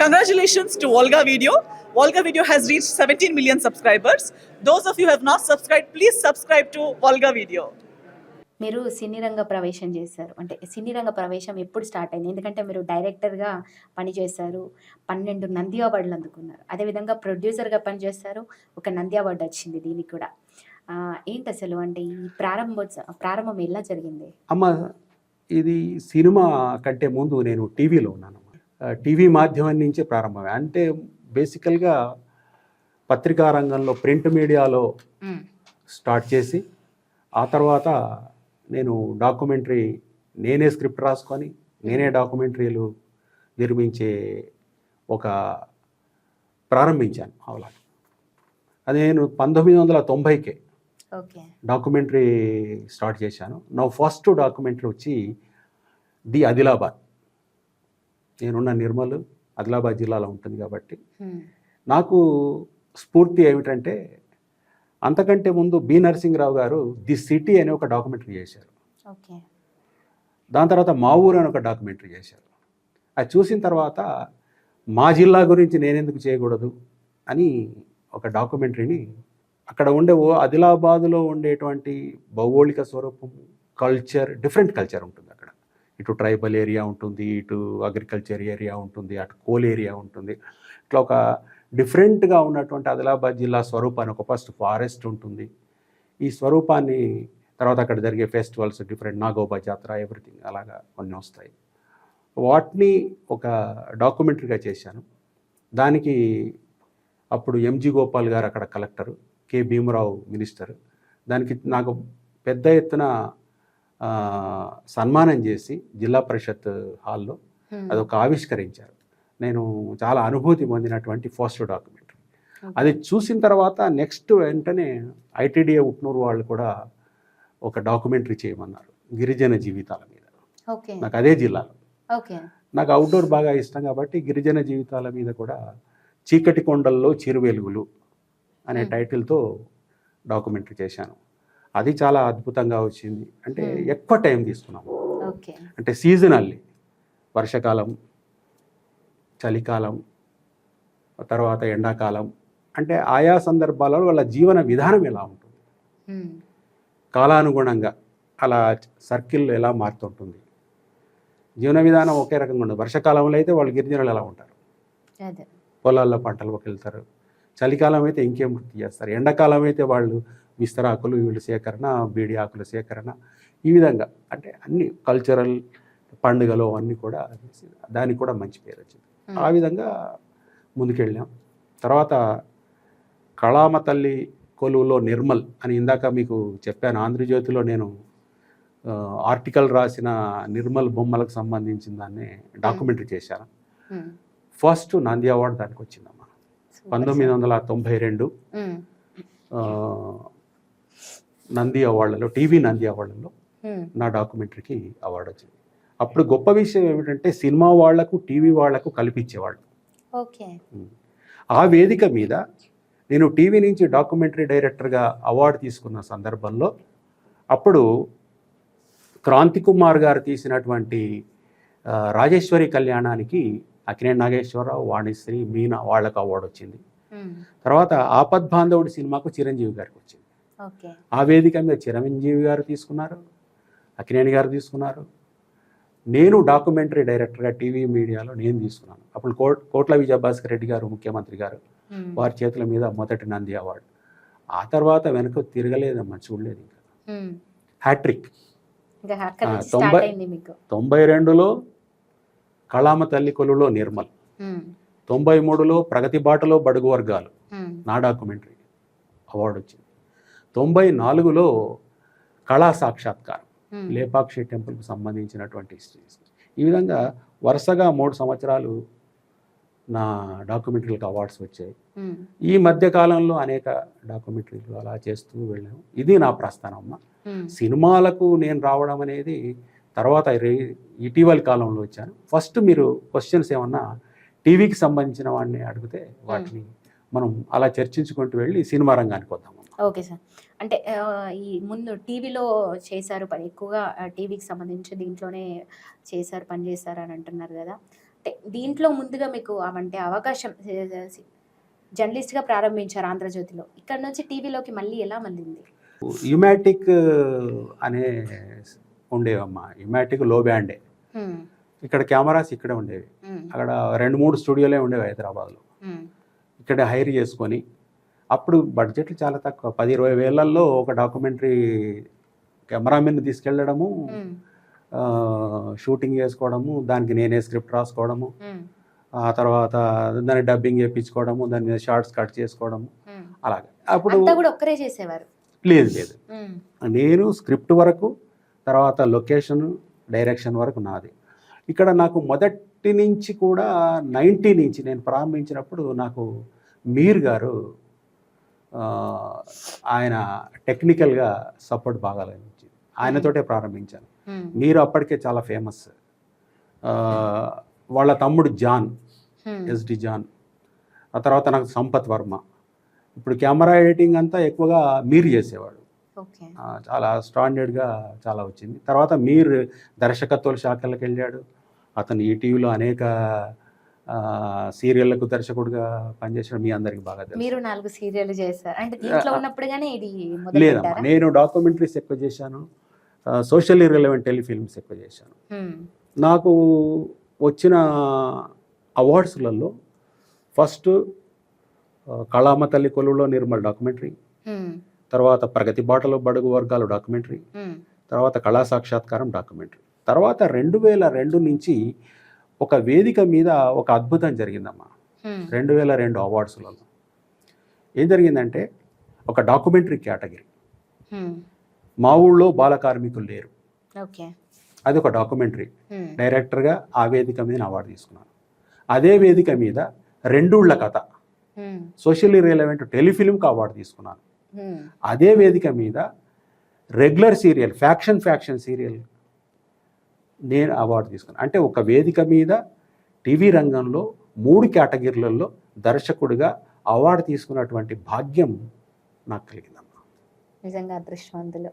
Congratulations to Volga Video. Volga Video has reached 17 million subscribers. Those of you who have not subscribed, please subscribe to Volga Video. మీరు సినీ రంగ ప్రవేశం చేశారు. అంటే సినీ రంగ ప్రవేశం ఎప్పుడు స్టార్ట్ అయింది? ఎందుకంటే మీరు డైరెక్టర్గా పనిచేశారు పన్నెండు నంది అవార్డులు అందుకున్నారు. అదేవిధంగా ప్రొడ్యూసర్గా పనిచేస్తారు ఒక నంది అవార్డు వచ్చింది దీనికి కూడా. ఏంటి అసలు? అంటే ఈ ప్రారంభోత్సవ ప్రారంభం ఎలా జరిగింది? అమ్మ ఇది సినిమా కంటే ముందు నేను టీవీలో ఉన్నాను. టీవీ మాధ్యమం నుంచే ప్రారంభమే. అంటే బేసికల్గా పత్రికా రంగంలో ప్రింట్ మీడియాలో. స్టార్ట్ చేసి ఆ తర్వాత నేను డాక్యుమెంటరీ నేనే స్క్రిప్ట్ రాసుకొని నేనే డాక్యుమెంటరీలు నిర్మించే ఒక ప్రారంభించాను అవలా అది నేను పంతొమ్మిది వందల తొంభైకే డాక్యుమెంటరీ స్టార్ట్ చేశాను. నా ఫస్ట్ డాక్యుమెంటరీ వచ్చి ది ఆదిలాబాద్. నేనున్న నిర్మల్ ఆదిలాబాద్ జిల్లాలో ఉంటుంది కాబట్టి. నాకు స్ఫూర్తి ఏమిటంటే అంతకంటే ముందు బి నరసింహరావు గారు ది సిటీ అనే ఒక డాక్యుమెంటరీ చేశారు. ఓకే. దాని తర్వాత మా ఊరు అని ఒక డాక్యుమెంటరీ చేశారు. అది చూసిన తర్వాత మా జిల్లా గురించి నేనెందుకు చేయకూడదు అని ఒక డాక్యుమెంటరీని అక్కడ ఉండే ఓ ఆదిలాబాదులో ఉండేటువంటి భౌగోళిక స్వరూపం కల్చర్ డిఫరెంట్ కల్చర్ ఉంటుంది. ఇటు ట్రైబల్ ఏరియా ఉంటుంది ఇటు అగ్రికల్చర్ ఏరియా ఉంటుంది అటు కోల్ ఏరియా ఉంటుంది. ఇట్లా ఒక డిఫరెంట్గా ఉన్నటువంటి ఆదిలాబాద్ జిల్లా స్వరూపాన్ని ఒక ఫస్ట్ ఫారెస్ట్ ఉంటుంది. ఈ స్వరూపాన్ని తర్వాత అక్కడ జరిగే ఫెస్టివల్స్ డిఫరెంట్ నాగోబా జాతర ఎవ్రీథింగ్ అలాగా కొన్ని వస్తాయి. వాటిని ఒక డాక్యుమెంటరీగా చేశాను. దానికి అప్పుడు ఎంజి గోపాల్ గారు అక్కడ కలెక్టరు కె భీమరావు మినిస్టర్. దానికి నాకు పెద్ద ఎత్తున సన్మానం చేసి జిల్లా పరిషత్ హాల్లో. అదొక ఆవిష్కరించారు. నేను చాలా అనుభూతి పొందినటువంటి ఫస్ట్ డాక్యుమెంటరీ. అది చూసిన తర్వాత నెక్స్ట్ వెంటనే ఐటీడీఏ ఉట్నూరు వాళ్ళు కూడా ఒక డాక్యుమెంటరీ చేయమన్నారు గిరిజన జీవితాల మీద. నాకు అదే జిల్లాలో నాకు అవుట్డోర్ బాగా ఇష్టం కాబట్టి గిరిజన జీవితాల మీద కూడా చీకటి కొండల్లో చిరువెలుగులు అనే. టైటిల్తో డాక్యుమెంటరీ చేశాను. అది చాలా అద్భుతంగా వచ్చింది. అంటే. ఎక్కువ టైం తీసుకున్నాము. అంటే సీజనల్లీ. వర్షాకాలం చలికాలం తర్వాత ఎండాకాలం. అంటే ఆయా సందర్భాలలో వాళ్ళ జీవన విధానం ఎలా ఉంటుంది. కాలానుగుణంగా అలా సర్కిల్ ఎలా మారుతుంటుంది? జీవన విధానం ఒకే రకంగా ఉండదు. వర్షాకాలంలో అయితే వాళ్ళు గిరిజనులు ఎలా ఉంటారు? పొలాల్లో పంటలకు వెళ్తారు. చలికాలం అయితే ఇంకేం వృత్తి చేస్తారు? ఎండాకాలం అయితే వాళ్ళు విస్తరాకులు వీళ్ళు సేకరణ బీడి ఆకుల సేకరణ ఈ విధంగా. అంటే అన్ని కల్చరల్ పండుగలు అన్నీ కూడా దానికి కూడా మంచి పేరు వచ్చింది. ఆ విధంగా ముందుకెళ్ళాం. తర్వాత కళామ తల్లి కొలువులో నిర్మల్ అని ఇందాక మీకు చెప్పాను. ఆంధ్రజ్యోతిలో నేను ఆర్టికల్ రాసిన నిర్మల్ బొమ్మలకు సంబంధించిన దాన్ని డాక్యుమెంటరీ చేశాను. ఫస్ట్ నంది అవార్డు దానికి వచ్చిందమ్మా పంతొమ్మిది. వందల తొంభై రెండు. నంది అవార్డులలో టీవీ నంది అవార్డులలో. నా డాక్యుమెంటరీకి అవార్డు వచ్చింది. అప్పుడు గొప్ప విషయం ఏమిటంటే సినిమా వాళ్ళకు టీవీ వాళ్ళకు కల్పించేవాళ్ళు. ఓకే. ఆ వేదిక మీద నేను టీవీ నుంచి డాక్యుమెంటరీ డైరెక్టర్గా అవార్డు తీసుకున్న సందర్భంలో అప్పుడు క్రాంతి కుమార్ గారు తీసినటువంటి రాజేశ్వరి కళ్యాణానికి అకినేని నాగేశ్వరరావు వాణిశ్రీ మీనా వాళ్ళకు అవార్డు వచ్చింది. తర్వాత ఆపద్ బాంధవుడి సినిమాకు చిరంజీవి గారికి వచ్చింది. ఆ వేదిక మీద చిరంజీవి గారు తీసుకున్నారు అకినేని గారు తీసుకున్నారు. నేను డాక్యుమెంటరీ డైరెక్టర్గా టీవీ మీడియాలో నేను తీసుకున్నాను. అప్పుడు కోట్ కోట్ల విజయభాస్కర్ రెడ్డి గారు ముఖ్యమంత్రి గారు. వారి చేతుల మీద మొదటి నంది అవార్డు. ఆ తర్వాత వెనక తిరగలేదమ్మా చూడలేదు ఇంకా. హ్యాట్రిక్ తొంభై- తొంభై రెండులో కళామ తల్లి కొలులో నిర్మల్. తొంభై మూడులో ప్రగతి బాటలో బడుగు వర్గాలు. నా డాక్యుమెంటరీ అవార్డు వచ్చింది. తొంభై నాలుగులో కళా సాక్షాత్కారం. లేపాక్షి టెంపుల్కి సంబంధించినటువంటి హిస్టరీస్ ఈ విధంగా వరుసగా మూడు సంవత్సరాలు నా డాక్యుమెంటరీలకు అవార్డ్స్ వచ్చాయి. ఈ మధ్య కాలంలో అనేక డాక్యుమెంటరీలు అలా చేస్తూ వెళ్ళాము ఇది నా ప్రస్థానం అమ్మ. మ్మ్. సినిమాలకు నేను రావడం అనేది తర్వాత ఇటీవలి కాలంలో వచ్చాను. ఫస్ట్ మీరు క్వశ్చన్స్ ఏమన్నా టీవీకి సంబంధించిన వాడిని అడిగితే వాటిని మనం అలా చర్చించుకుంటూ వెళ్ళి సినిమా రంగానికి వద్దాం. Okay sir. అంటే ఈ ముందు టీవీలో చేశారు పని ఎక్కువగా టీవీకి సంబంధించి దీంట్లోనే చేశారు పని చేశారు అని అంటున్నారు కదా. అంటే దీంట్లో ముందుగా మీకు అవంటే అవకాశం జర్నలిస్ట్గా ప్రారంభించారు ఆంధ్రజ్యోతిలో. ఇక్కడ నుంచి టీవీలోకి మళ్ళీ ఎలా మళ్ళింది యుమాటిక్ అనే ఉండేవమ్మా. యుమాటిక్లో బ్యాండే. ఇక్కడ కెమెరాస్ ఇక్కడే ఉండేవి. అక్కడ రెండు మూడు స్టూడియోలే ఉండేవి హైదరాబాద్లో. ఇక్కడ హైర్ చేసుకొని అప్పుడు బడ్జెట్లు చాలా తక్కువ. పది ఇరవై వేలల్లో ఒక డాక్యుమెంటరీ కెమెరామెన్ తీసుకెళ్ళడము షూటింగ్ చేసుకోవడము దానికి నేనే స్క్రిప్ట్ రాసుకోవడము ఆ తర్వాత దాన్ని డబ్బింగ్ చేయించుకోవడము దాని మీద షార్ట్స్ కట్ చేసుకోవడము. అలాగే. అప్పుడు ఒక్కరే చేసేవారు? లేదు లేదు. నేను స్క్రిప్ట్ వరకు తర్వాత లొకేషన్ డైరెక్షన్ వరకు నాది. ఇక్కడ నాకు మొదటి నుంచి కూడా నైంటీ నుంచి నేను ప్రారంభించినప్పుడు నాకు మీర్ గారు ఆయన టెక్నికల్గా సపోర్ట్ బాగా లభించింది ఆయనతోటే ప్రారంభించాను. హ్మ్, మీరు అప్పటికే చాలా ఫేమస్ వాళ్ళ తమ్ముడు జాన్ ఎస్డి జాన్. ఆ తర్వాత నాకు సంపత్ వర్మ. ఇప్పుడు కెమెరా ఎడిటింగ్ అంతా ఎక్కువగా మీరు చేసేవాడు చాలా స్టాండర్డ్గా చాలా వచ్చింది. తర్వాత మీరు దర్శకత్వ శాఖలకు వెళ్ళాడు అతను ఈటీవీలో అనేక సీరియళ్ళకు దర్శకుడిగా పనిచేసాడు మీ అందరికి బాగా తెలుసు. మీరు నాలుగు సీరియల్ చేశారు. అంటే దీంట్లో ఉన్నప్పుడుగానే ఇది లేదమ్మా నేను డాక్యుమెంటరీస్ ఎక్కువ చేశాను సోషల్లీ రిలవెంట్ టెలిఫిల్మ్స్ ఎక్కువ చేశాను. నాకు వచ్చిన అవార్డ్స్లలో ఫస్ట్ కళామ తల్లి కొలువులో నిర్మల్ డాక్యుమెంటరీ తర్వాత ప్రగతి బాటలో బడుగు వర్గాలు డాక్యుమెంటరీ తర్వాత కళా సాక్షాత్కారం డాక్యుమెంటరీ. తర్వాత రెండు వేల రెండు నుంచి ఒక వేదిక మీద ఒక అద్భుతం జరిగిందమ్మా. రెండు వేల రెండు అవార్డ్స్లలో. ఏం జరిగిందంటే ఒక డాక్యుమెంటరీ కేటగిరీ. మా ఊళ్ళో బాల కార్మికులు లేరు. ఓకే. అది ఒక డాక్యుమెంటరీ. డైరెక్టర్గా ఆ వేదిక మీద అవార్డు తీసుకున్నాను. అదే వేదిక మీద రెండూళ్ళ కథ. సోషల్లీ రిలవెంట్ టెలిఫిలింకి అవార్డు తీసుకున్నాను. అదే వేదిక మీద regular serial faction faction serial నేను అవార్డు తీసుకున్నాను అంటే ఒక వేదిక మీద టీవీ రంగంలో మూడు కేటగిరీలలో దర్శకుడిగా అవార్డు తీసుకున్నటువంటి భాగ్యం నాకు కలిగిందమ్మా. నిజంగా అదృష్టవంతులు.